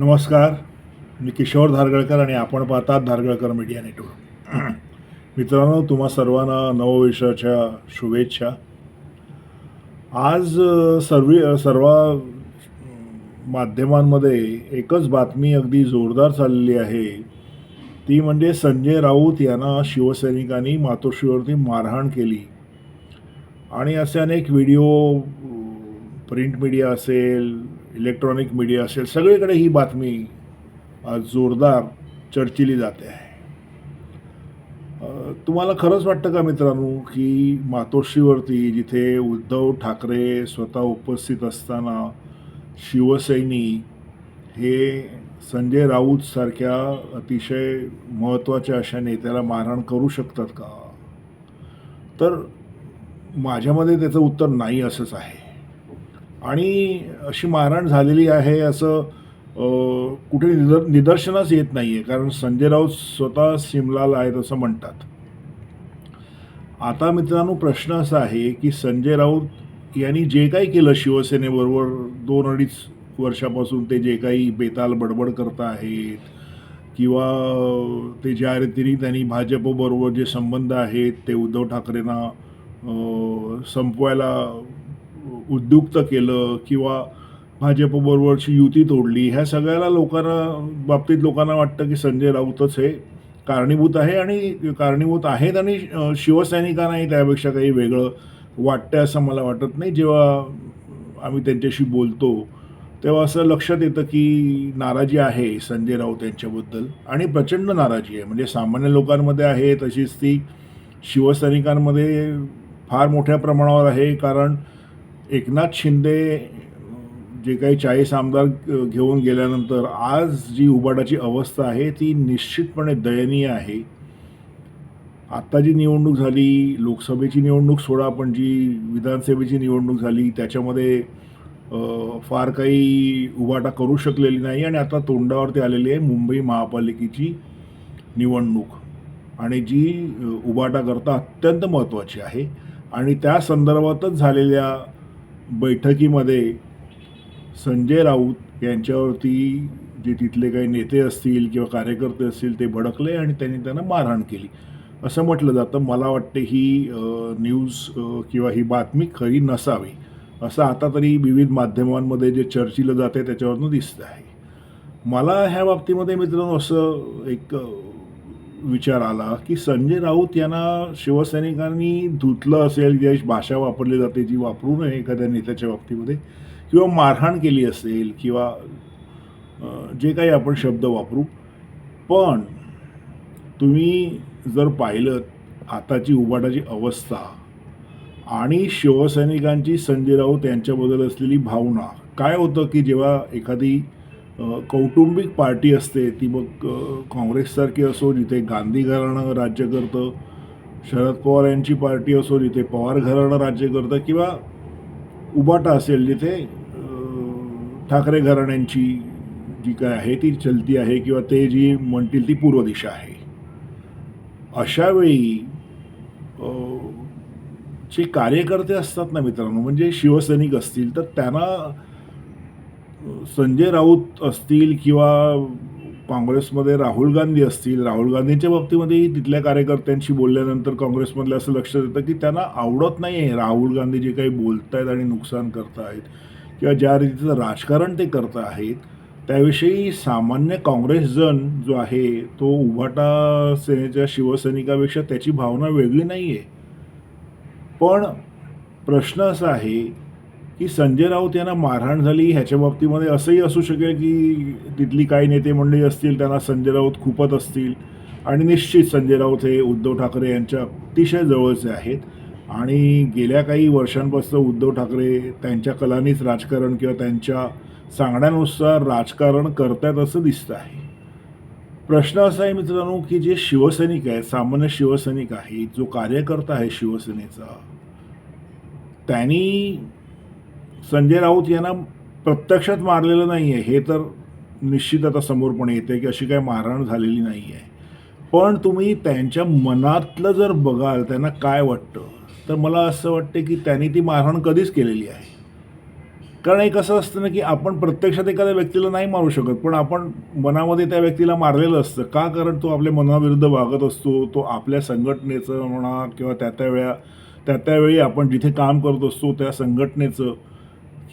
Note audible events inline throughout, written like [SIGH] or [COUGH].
नमस्कार मी किशोर धारगळकर आणि आपण पाहतात धारगळकर मीडिया नेटवर्क. [CLEARS THROAT] मित्रांनो तुम्हा सर्वांना नववर्षाच्या शुभेच्छा. आज सर्वी सर्व सर्व माध्यमांमध्ये एकच बातमी अगदी जोरदार चाललेली आहे. ती म्हणजे संजय राऊत यांना शिवसैनिकांनी मातोश्रीवरती मारहाण केली. आणि असे अनेक व्हिडिओ प्रिंट मीडिया असेल इलेक्ट्रॉनिक मीडिया असेल सगळीकडे ही बातमी आज जोरदार चर्चिली जाते आहे. तुम्हाला खरंच वाटतं का मित्रांनो की मातोश्रीवरती जिथे उद्धव ठाकरे स्वतः उपस्थित असताना शिवसैनिक हे संजय राऊत सारख्या अतिशय महत्त्वाच्या अशा नेत्याला मारहाण करू शकतात का? तर माझ्यामध्ये त्याचं उत्तर नाही असंच आहे. आणि अशी मारहाण झालेली आहे असं कुठे निदर निदर्शनास येत नाही आहे कारण संजय राऊत स्वतः सिमलाला आहेत असं म्हणतात. आता मित्रांनो प्रश्न असा आहे की संजय राऊत यांनी जे काही केलं शिवसेनेबरोबर दोन अडीच वर्षापासून ते जे काही बेताल बडबड करत आहेत किंवा ते ज्या रीतीने त्यांनी भाजपबरोबर जे संबंध आहेत ते उद्धव ठाकरेंना संपवायला उद्युक्त केलं किंवा भाजपबरोबरची युती तोडली ह्या सगळ्याला लोकांना बाबतीत लोकांना वाटतं की संजय राऊतच हे कारणीभूत आहे आणि कारणीभूत आहेत आणि शिवसैनिकांनाही त्यापेक्षा काही वेगळं वाटतं असं मला वाटत नाही. जेव्हा आम्ही त्यांच्याशी बोलतो तेव्हा असं लक्षात येतं की नाराजी आहे संजय राऊत यांच्याबद्दल आणि प्रचंड नाराजी आहे. म्हणजे सामान्य लोकांमध्ये आहे तशीच ती शिवसैनिकांमध्ये फार मोठ्या प्रमाणावर आहे. कारण एकनाथ शिंदे जे काही चाळीस आमदार घेऊन गेल्यानंतर आज जी उबाडाची अवस्था आहे ती निश्चितपणे दयनीय आहे. आत्ता जी निवडणूक झाली लोकसभेची निवडणूक सोडा पण जी विधानसभेची निवडणूक झाली त्याच्यामध्ये फार काही उबाटा करू शकलेली नाही आणि आता तोंडावरती आलेली आहे मुंबई महापालिकेची निवडणूक. आणि जी अ, उबाटाकरता अत्यंत महत्त्वाची आहे. आणि त्या संदर्भातच झालेल्या बैठकीमध्ये संजय राऊत यांच्यावरती जे तिथले काही नेते असतील किंवा कार्यकर्ते असतील ते भडकले आणि त्यांनी त्यांना मारहाण केली. असं म्हटलं जातं. मला वाटते ही न्यूज किंवा ही बातमी खरी नसावी असं आता तरी विविध माध्यमांमध्ये जे चर्चिलं जाते त्याच्यावरनं दिसतं आहे मला ह्या बाबतीमध्ये मित्रांनो असं एक विचार आला की संजय राऊत यांना शिवसैनिकांनी धुतलं असेल जी भाषा वापरली जाते जी वापरू नये एखाद्या नेत्याच्या बाबतीमध्ये किंवा मारहाण केली असेल किंवा जे काही आपण शब्द वापरू. पण तुम्ही जर पाहिलं आताची उबाटाची अवस्था आणि शिवसैनिकांची संजय राऊत यांच्याबद्दल असलेली भावना काय होतं की जेव्हा एखादी कौटुंबिक पार्टी असते ती मग काँग्रेससारखी असो जिथे गांधी घराणं राज्य करतं शरद पवार यांची पार्टी असो जिथे पवार घराणं राज्य करतं किंवा उबाटा असेल जिथे ठाकरे घराण्यांची जी काय आहे ती चलती आहे किंवा ते जी म्हणतील ती पूर्व दिशा आहे. अशावेळी जे कार्यकर्ते असतात ना मित्रांनो म्हणजे शिवसैनिक असतील तर त्यांना संजय राऊत असतील किंवा काँग्रेसमध्ये राहुल गांधी असतील राहुल गांधींच्या बाबतीमध्येही तिथल्या कार्यकर्त्यांशी बोलल्यानंतर काँग्रेसमधलं असं लक्षात येतं की त्यांना आवडत नाही आहे राहुल गांधी जे काही बोलत आहेत आणि नुकसान करत आहेत किंवा ज्या रीतीचं राजकारण ते करत आहेत त्याविषयी सामान्य काँग्रेसजन जो आहे तो उभाटा सेनेच्या शिवसैनिकापेक्षा त्याची भावना वेगळी नाही आहे पण प्रश्न असा आहे की संजय राऊत यांना मारहाण झाली ह्याच्या बाबतीमध्ये असंही असू शकेल की तिथली काही नेते मंडळी असतील त्यांना संजय राऊत खूपच असतील. आणि निश्चित संजय राऊत हे उद्धव ठाकरे यांच्या अतिशय जवळचे आहेत. आणि गेल्या काही वर्षांपासून उद्धव ठाकरे त्यांच्या कलानीच राजकारण किंवा त्यांच्या सांगण्यानुसार राजकारण करतायत असं दिसतं आहे. प्रश्न असा आहे मित्रांनो की जे शिवसैनिक आहेत सामान्य शिवसैनिक आहे जो कार्यकर्ता आहे शिवसेनेचा त्यांनी संजय राऊत यांना प्रत्यक्षात मारलेलं नाही आहे हे तर निश्चित आता समोर पण येते की अशी काही मारहाण झालेली नाही आहे पण तुम्ही त्यांच्या मनातलं जर बघाल त्यांना काय वाटतं? तर मला असं वाटतं की त्यांनी ती मारहाण कधीच केलेली आहे. कारण एक असं असतं ना की आपण प्रत्यक्षात एखाद्या व्यक्तीला नाही मारू शकत पण आपण मनामध्ये त्या व्यक्तीला मारलेलं असतं. का कारण तो आपल्या मनाविरुद्ध वागत असतो तो आपल्या संघटनेचं म्हणा किंवा त्या त्या वेळा त्या त्यावेळी आपण जिथे काम करत असतो त्या संघटनेचं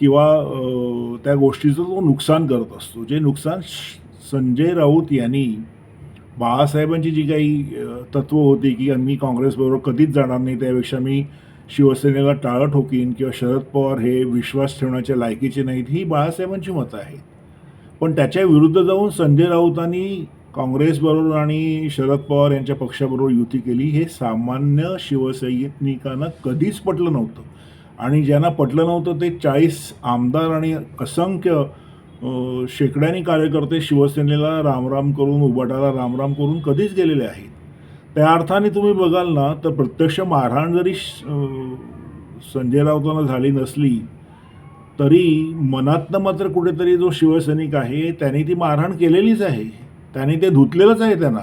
किंवा त्या गोष्टीचं तो नुकसान करत असतो. जे नुकसान श- संजय राऊत यांनी बाळासाहेबांची जी काही तत्व तत्त्व होती की मी काँग्रेसबरोबर कधीच जाणार नाही त्यापेक्षा मी शिवसेनेला टाळं ठोकीन किंवा शरद पवार हे विश्वास ठेवण्याच्या लायकीचे नाहीत ही बाळासाहेबांची मतं आहेत. पण त्याच्या विरुद्ध जाऊन संजय राऊतांनी काँग्रेसबरोबर आणि शरद पवार यांच्या पक्षाबरोबर युती केली हे सामान्य शिवसैनिकांना कधीच पटलं नव्हतं. आणि ज्यांना पटलं नव्हतं ते चाळीस आमदार आणि असंख्य शेकड्यानी कार्यकर्ते शिवसेनेला रामराम करून उबाटाला रामराम करून कधीच गेलेले आहेत. त्या अर्थाने तुम्ही बघाल ना तर प्रत्यक्ष मारहाण जरी श- संजय राऊतांना झाली नसली तरी मनातनं मात्र कुठेतरी जो शिवसैनिक आहे त्याने ती मारहाण केलेलीच आहे. त्याने ते धुतलेलंच आहे त्यांना.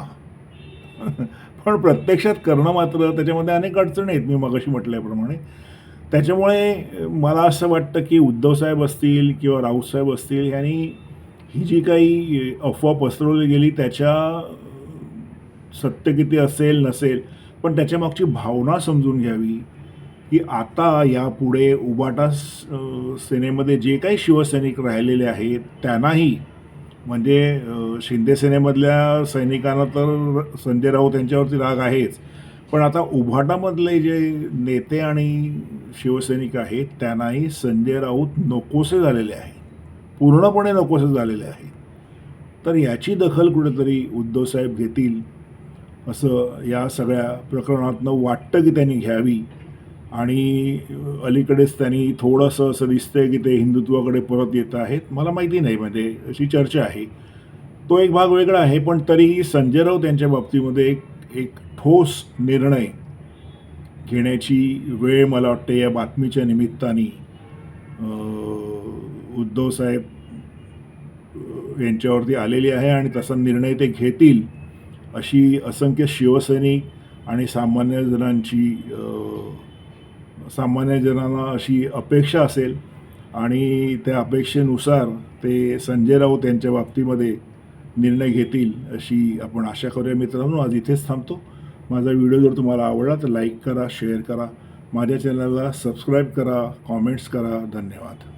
[LAUGHS] पण प्रत्यक्षात करणं मात्र त्याच्यामध्ये अनेक अडचणी आहेत मी मगाशी म्हटल्याप्रमाणे. त्याच्यामुळे मला असं वाटतं की उद्धवसाहेब असतील किंवा राऊतसाहेब असतील यांनी ही जी काही अफवा पसरवली गेली त्याच्या सत्य किती असेल नसेल पण त्याच्यामागची भावना समजून घ्यावी की आता यापुढे उबाटा सेनेमध्ये जे काही शिवसैनिक राहिलेले आहेत त्यांनाही म्हणजे शिंदे सेनेमधल्या सैनिकांना तर संजय राऊत यांच्यावरती राग आहेच. पण आता उभाटामधले जे नेते आणि शिवसैनिक आहेत त्यांनाही संजय राऊत नकोसे झालेले आहेत. पूर्णपणे नकोसे झालेले आहेत. तर याची दखल कुठेतरी उद्धवसाहेब घेतील असं या सगळ्या प्रकरणातनं वाटतं की त्यांनी घ्यावी. आणि अलीकडेच त्यांनी थोडंसं असं दिसतंय की ते हिंदुत्वाकडे परत येत आहेत. मला माहिती नाही म्हणजे अशी चर्चा आहे. तो एक भाग वेगळा आहे पण तरीही संजय राऊत यांच्या बाबतीमध्ये एक एक ठोस निर्णय घेण्याची वेळ मला वाटते या बातमीच्या निमित्ताने. उद्धवसाहेब यांच्यावरती आलेली आहे आणि तसा निर्णय ते घेतील अशी असंख्य शिवसैनिक आणि सामान्य जणांची सामान्य अशी अपेक्षा असेल आणि त्या अपेक्षेनुसार ते संजय राऊत यांच्या बाबतीमध्ये निर्णय घेतील अशी आपण आशा करूया मित्रांनो. आज इथेच थांबतो. माझा व्हिडिओ जर तुम्हाला आवडला तर लाईक करा शेअर करा. माझ्या चॅनलला सबस्क्राईब करा कॉमेंट्स करा. धन्यवाद.